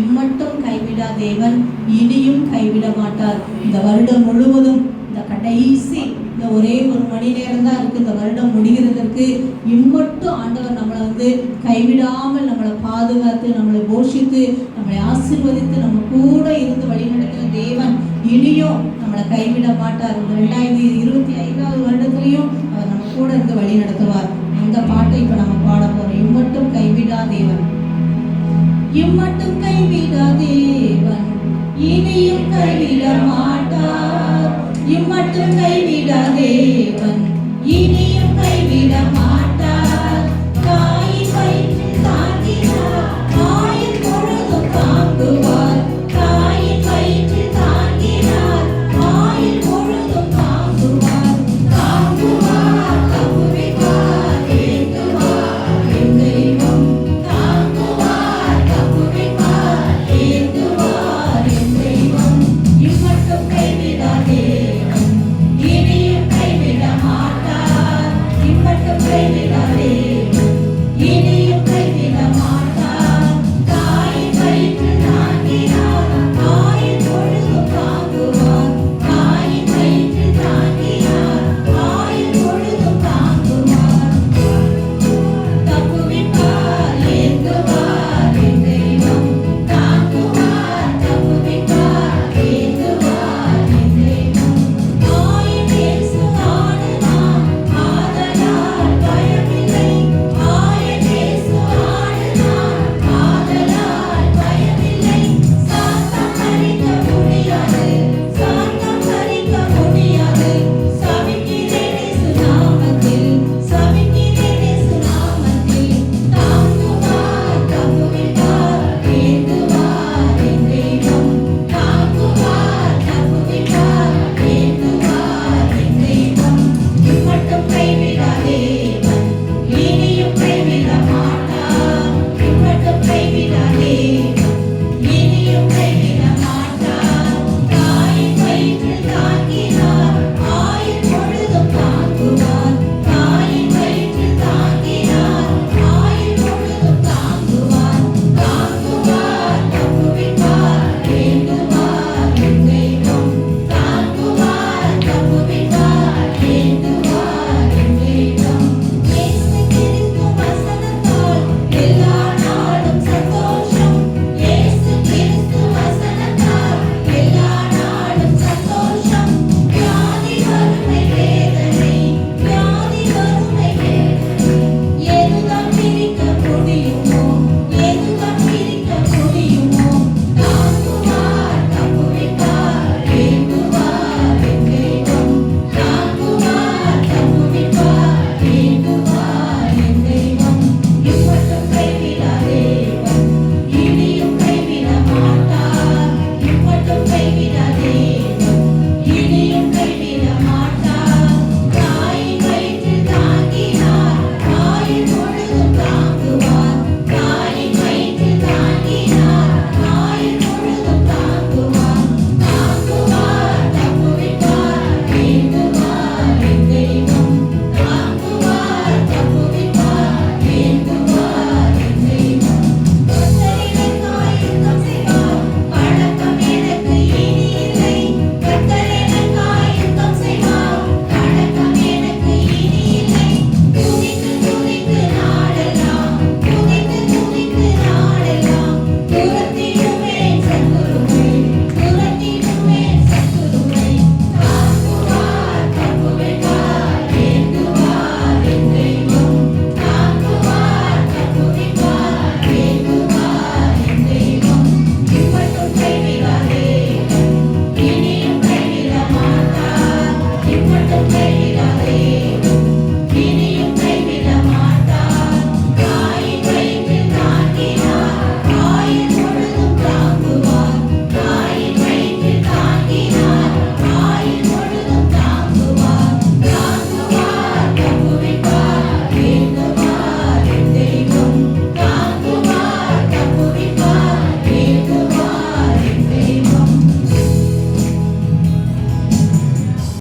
இம்மட்டும் கைவிடா தேவன் இனியும் கைவிட மாட்டார். இந்த வருடம் முழுவதும் இந்த கடைசி இந்த ஒரே ஒரு மணி நேரம் தான் இருக்கு. இந்த வருடம் முடிகிறதற்கு இம்மட்டும் ஆண்டவர் நம்மளை வந்து கைவிடாமல் நம்மளை பாதுகாத்து நம்மளை போஷித்து நம்மளை ஆசீர்வதித்து நம்ம கூட இருந்து வழிநடத்துகிற தேவன் இனியும் நம்மளை கைவிட மாட்டார். இந்த ரெண்டாயிரத்தி இருபத்தி ஐந்தாவது வருடத்துலையும் அவர் நம்ம கூட இருந்து வழி நடத்துவார். இம்மட்டும் கைவிடா தேவன் இனியும் கைவிட மாட்டார். இம்மட்டும் கைவிடா தேவன் இனியும் கைவிட மாட்டார்.